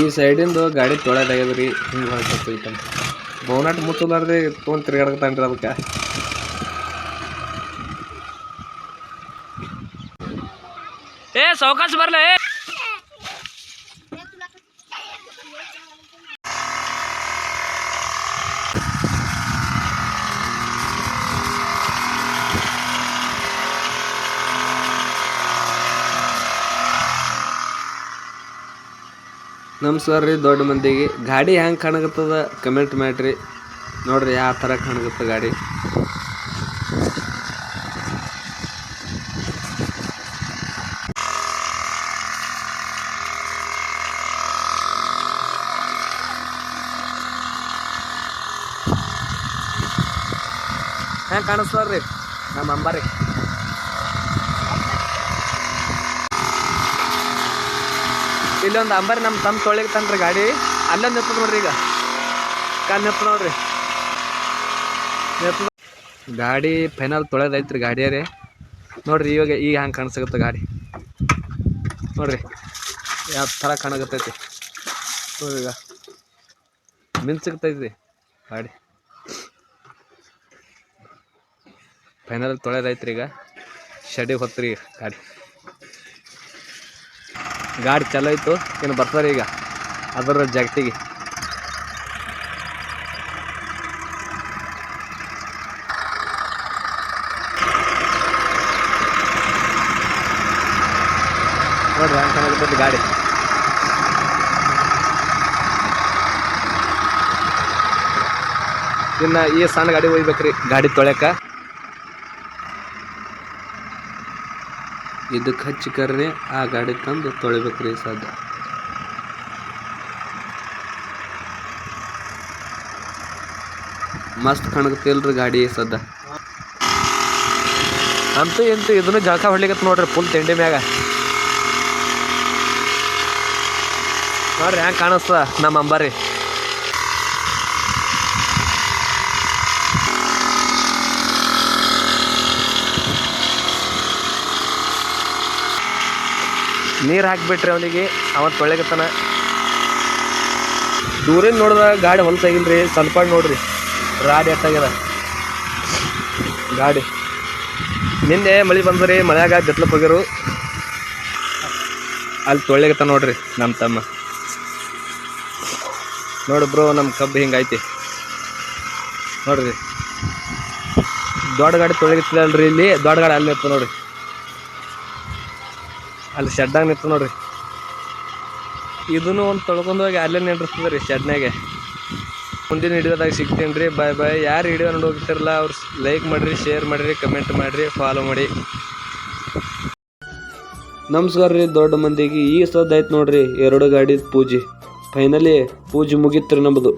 ಈ ಸೈಡಿಂದು ಗಾಡಿ ತೊಳೆದಾಗ್ಯದ್ರಿ. ಹಿಂಗೆ ಹೊಳ್ಸತ್ತೈತಂತ ಬೋನಾಟ್ ಮುಚ್ಚಲಾರ್ದೆ ತೊಗೊಂಡು ತಿರ್ಗಾಡಕತ್ತಾನ್ರಿ ಅದಕ್ಕೆ. ಏ ಸಾವಕಾಶ ಬರ್ಲ. ನಮಸ್ಕಾರ ರೀ, ದೊಡ್ಡ ಮಂದಿಗೆ. ಗಾಡಿ ಹೆಂಗೆ ಕಾಣಕತ್ತದ? ಕಮೆಂಟ್ ಮಾಡ್ರಿ. ನೋಡ್ರಿ, ಯಾವ ಥರ ಕಾಣಕತ್ತ ಗಾಡಿ. ಹೆಂಗೆ ಕಾಣಿಸ್ತಾರ ರೀ ನಮ್ಮ ಅಂಬಾರಿ. ಇಲ್ಲೊಂದು ಅಂಬರ್ ನಮ್ಮ ತಮ್ಮ ತೊಳಿಗೆ ತಂದ್ರಿ ಗಾಡಿ ಅಲ್ಲೇ ನಿರ್ತದ ನೋಡ್ರಿ ಈಗ. ಕಾಲು ನಿರ್ತ ನೋಡ್ರಿ. ನಿರ್ತದ ಗಾಡಿ ಫೈನಲ್ ತೊಳೆದೈತ್ರಿ ಗಾಡಿಯರೇ. ನೋಡ್ರಿ ಇವಾಗ ಈಗ ಹಂಗೆ ಕಾಣಿಸಕತ್ತೆ ಗಾಡಿ. ನೋಡ್ರಿ, ಯಾವ ಥರ ಕಾಣಕತ್ತೈತಿ. ನೋಡ್ರಿ ಈಗ. ಮಿಂಚಕತ್ತೈತಿ ಗಾಡಿ. ಫೈನಲ್ ತೊಳೆದೈತ್ರಿ ಈಗ. ಶೆಡಿಗೆ ಹೊತ್ರಿ ಗಾಡಿ. ಗಾಡಿ ಚಲೋ ಇತ್ತು ಇನ್ನು ಬರ್ತಾರೆ ಈಗ. ಅದರ ಜಗತ್ತಿಗೆ. ನೋಡ್ರಿ, ಹಂಗೆ ಗಾಡಿ. ಇನ್ನು ಈ ಸಣ್ಣ ಗಾಡಿ ಒಯ್ಬೇಕ್ರಿ, ಗಾಡಿ ತೊಳ್ಯಾಕ. ಇದಕ್ಕೆ ಹಚ್ಚಿ ಕರ್ರಿ, ಆ ಗಾಡಿ ತಂದು ತೊಳಿಬೇಕ್ರಿ ಸದ್ದ ಮಸ್ತ್ ಕಾಣಕತ್ತಿಲ್ರಿ ಗಾಡಿ ಸದ್ದ ಅಂತೂ ಎಂತ ಇದನ್ನು ಜಳಕ ಹೊಡ್ಲಿಕ್ಕೆ ನೋಡ್ರಿ ಫುಲ್ ತಿಂಡಿ ಮ್ಯಾಗ. ನೋಡ್ರಿ ಹೆಂಗೆ ಕಾಣಿಸ್ತದ ನಮ್ಮ ಅಂಬಾರಿ. ನೀರು ಹಾಕಿಬಿಟ್ರಿ ಅವನಿಗೆ ಅವತ್ತು ತೊಳೆಗತ್ತಾನ ದೂರಿಂದ ನೋಡಿದ ಗಾಡಿ ಹೊಲಸಾಗಿಲ್ರಿ ಸ್ವಲ್ಪ ನೋಡ್ರಿ. ರಾಡಿ ಎಟ್ಟಾಗ್ಯದ ಗಾಡಿ. ನಿನ್ನೆ ಮಳೆ ಬಂದ್ರಿ, ಮಳೆಯಾಗ ಬೆತ್ಲಕ್ಕೆ ಅಲ್ಲಿ ತೊಳೆಗತ್ತ ನೋಡ್ರಿ ನಮ್ಮ ತಮ್ಮ. ನೋಡಿ ಬ್ರೋ ನಮ್ಮ ಕಬ್ಬು ಹಿಂಗೈತಿ. ನೋಡ್ರಿ. ದೊಡ್ಡ ಗಾಡಿ ತೊಳೆಗಿತ್ತಲ್ರಿ ಇಲ್ಲಿ, ದೊಡ್ಡ ಗಾಡಿ ಅಲ್ಲಿ ಇತ್ತು ನೋಡ್ರಿ. ಅಲ್ಲಿ ಶೆಡ್ಡಾಗ ನಿಂತು ನೋಡ್ರಿ. ಇದನ್ನು ಒಂದು ತೊಳ್ಕೊಂಡು ಹೋಗಿ ಅಲ್ಲೇ ನಿಂದಿರ್ತದೆ ರೀ ಶೆಡ್ನಾಗೆ ಮುಂದಿನ ಹಿಡಿಯೋದಾಗ ಸಿಗ್ತೀನಿ ರೀ. ಬಾಯ್ ಬಾಯ್ ಯಾರು ಹಿಡಿಯೋ ನೋಡಿ ಹೋಗ್ತಿರಲ್ಲ, ಅವ್ರು ಲೈಕ್ ಮಾಡಿರಿ ಶೇರ್ ಮಾಡಿರಿ ಕಮೆಂಟ್ ಮಾಡಿರಿ ಫಾಲೋ ಮಾಡಿ. ನಮಸ್ಕಾರ ರೀ ದೊಡ್ಡ ಮಂದಿಗೆ. ಈ ಸದ್ದು ಆಯ್ತು ನೋಡ್ರಿ, ಎರಡು ಗಾಡಿ ಪೂಜೆ. ಫೈನಲಿ ಪೂಜೆ ಮುಗೀತು ರೀ ನಮ್ಮದು